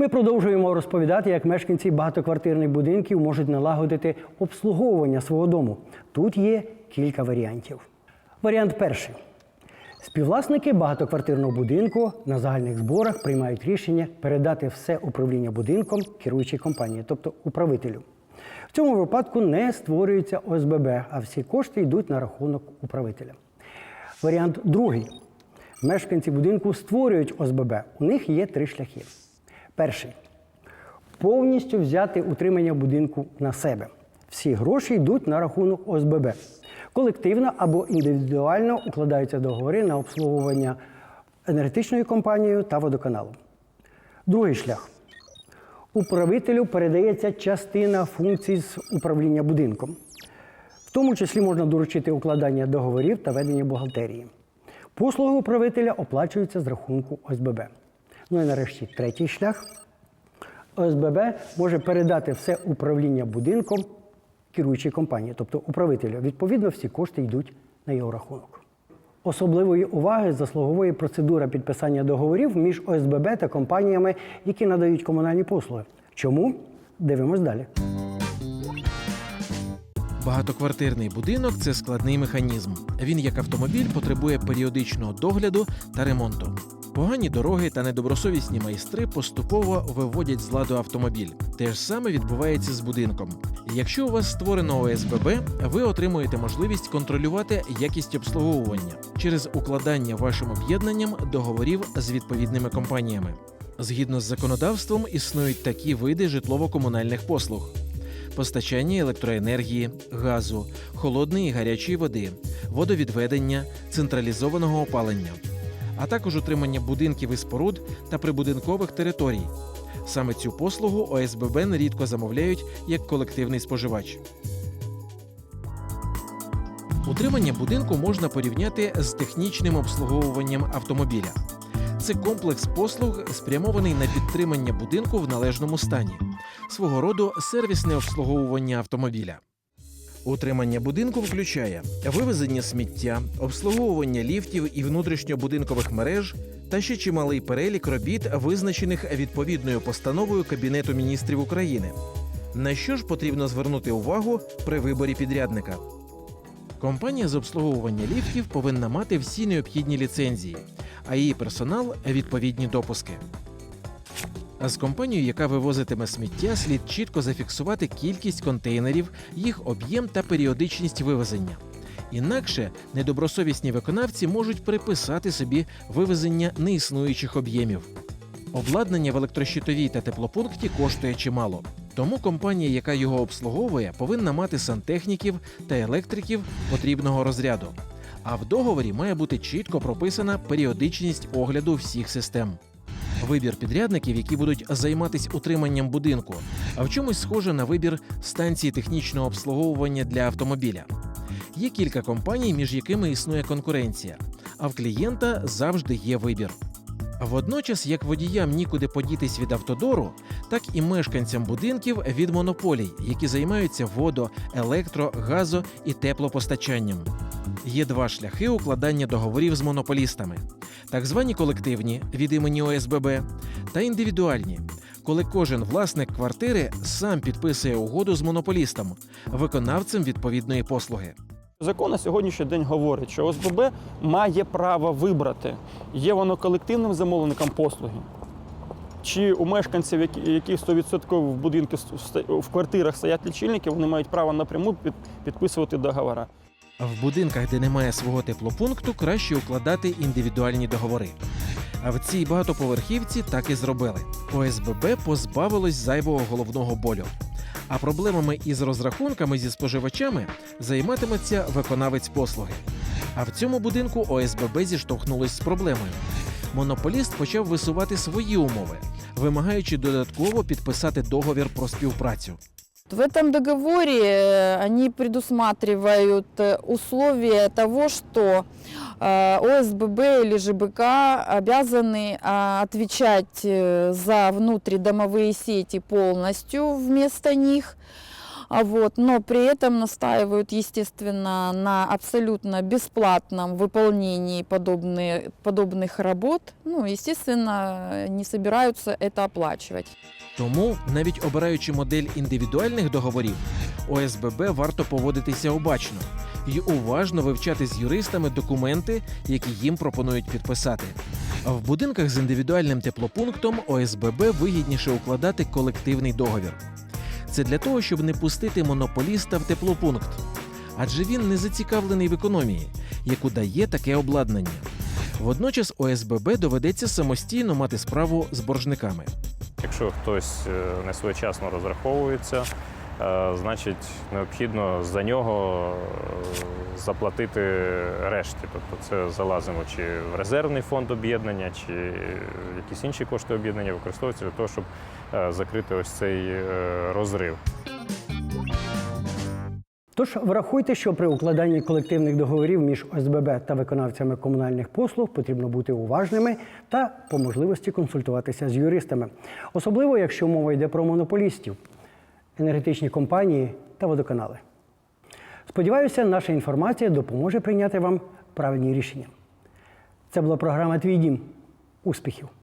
Ми продовжуємо розповідати, як мешканці багатоквартирних будинків можуть налагодити обслуговування свого дому. Тут є кілька варіантів. Варіант перший. Співвласники багатоквартирного будинку на загальних зборах приймають рішення передати все управління будинком керуючій компанії, тобто управителю. В цьому випадку не створюється ОСББ, а всі кошти йдуть на рахунок управителя. Варіант другий. Мешканці будинку створюють ОСББ. У них є три шляхи. Перший повністю взяти утримання будинку на себе. Всі гроші йдуть на рахунок ОСББ. Колективно або індивідуально укладаються договори на обслуговування енергетичною компанією та водоканалом. Другий шлях. Управителю передається частина функцій з управління будинком. В тому числі можна доручити укладання договорів та ведення бухгалтерії. Послуги управителя оплачуються з рахунку ОСББ. Ну і нарешті третій шлях. ОСББ може передати все управління будинком керуючій компанії, тобто управителю. Відповідно, всі кошти йдуть на його рахунок. Особливої уваги заслуговує процедура підписання договорів між ОСББ та компаніями, які надають комунальні послуги. Чому? Дивимось далі. Багатоквартирний будинок це складний механізм. Він, як автомобіль, потребує періодичного догляду та ремонту. Погані дороги та недобросовісні майстри поступово виводять з ладу автомобіль. Те ж саме відбувається з будинком. Якщо у вас створено ОСББ, ви отримуєте можливість контролювати якість обслуговування через укладання вашим об'єднанням договорів з відповідними компаніями. Згідно з законодавством, існують такі види житлово-комунальних послуг: постачання електроенергії, газу, холодної і гарячої води, водовідведення, централізованого опалення, а також утримання будинків і споруд та прибудинкових територій. Саме цю послугу ОСББ нерідко замовляють як колективний споживач. Утримання будинку можна порівняти з технічним обслуговуванням автомобіля. Це комплекс послуг, спрямований на підтримання будинку в належному стані, свого роду сервісне обслуговування автомобіля. Утримання будинку включає вивезення сміття, обслуговування ліфтів і внутрішньобудинкових мереж та ще чималий перелік робіт, визначених відповідною постановою Кабінету міністрів України. На що ж потрібно звернути увагу при виборі підрядника? Компанія з обслуговування ліфтів повинна мати всі необхідні ліцензії, а її персонал відповідні допуски. А з компанією, яка вивозитиме сміття, слід чітко зафіксувати кількість контейнерів, їх об'єм та періодичність вивезення. Інакше недобросовісні виконавці можуть приписати собі вивезення неіснуючих об'ємів. Обладнання в електрощитовій та теплопункті коштує чимало. Тому компанія, яка його обслуговує, повинна мати сантехніків та електриків потрібного розряду. А в договорі має бути чітко прописана періодичність огляду всіх систем. Вибір підрядників, які будуть займатися утриманням будинку, а в чомусь схоже на вибір станції технічного обслуговування для автомобіля. Є кілька компаній, між якими існує конкуренція, а в клієнта завжди є вибір. Водночас, як водіям нікуди подітись від автодору, так і мешканцям будинків від монополій, які займаються водо, електро, газо і теплопостачанням. Є два шляхи укладання договорів з монополістами: так звані колективні від імені ОСББ та індивідуальні, коли кожен власник квартири сам підписує угоду з монополістом, виконавцем відповідної послуги. Закон на сьогоднішній день говорить, що ОСББ має право вибрати, є воно колективним замовником послуги. Чи у мешканців, які 100% в будинку в квартирах стоять лічильники, вони мають право напряму підписувати договори. В будинках, де немає свого теплопункту, краще укладати індивідуальні договори. А в цій багатоповерхівці так і зробили. ОСББ позбавилось зайвого головного болю. А проблемами із розрахунками зі споживачами займатиметься виконавець послуги. А в цьому будинку ОСББ зіштовхнулось з проблемою. Монополіст почав висувати свої умови, вимагаючи додатково підписати договір про співпрацю. В этом договоре э, они предусматривают э, условия того, что э, ОСББ или ЖБК обязаны а, отвечать э, за внутридомовые сети полностью вместо них, А вот, но при этом настаивают, естественно, на абсолютно бесплатном выполнении подобные, подобных работ. Ну, естественно, не собираются это оплачивать. Тому, навіть обираючи модель індивідуальних договорів, ОСББ варто поводитися обачно і уважно вивчати з юристами документи, які їм пропонують підписати. А в будинках з індивідуальним теплопунктом ОСББ вигідніше укладати колективний договір. Це для того, щоб не пустити монополіста в теплопункт, адже він не зацікавлений в економії, яку дає таке обладнання. Водночас ОСББ доведеться самостійно мати справу з боржниками. Якщо хтось несвоєчасно не своєчасно розраховується, е, значить необхідно за нього е, заплатити решті. Тобто це залазимо чи в резервний фонд об'єднання, чи якісь інші кошти об'єднання використовуються для того, щоб е, закрити ось цей е, розрив. Тож врахуйте, що при укладанні колективних договорів між ОСББ та виконавцями комунальних послуг потрібно бути уважними та по можливості консультуватися з юристами, особливо якщо мова йде про монополістів, енергетичні компанії та водоканали. Сподіваюся, наша інформація допоможе прийняти вам правильні рішення. Це була програма Твій дім. Успіхів!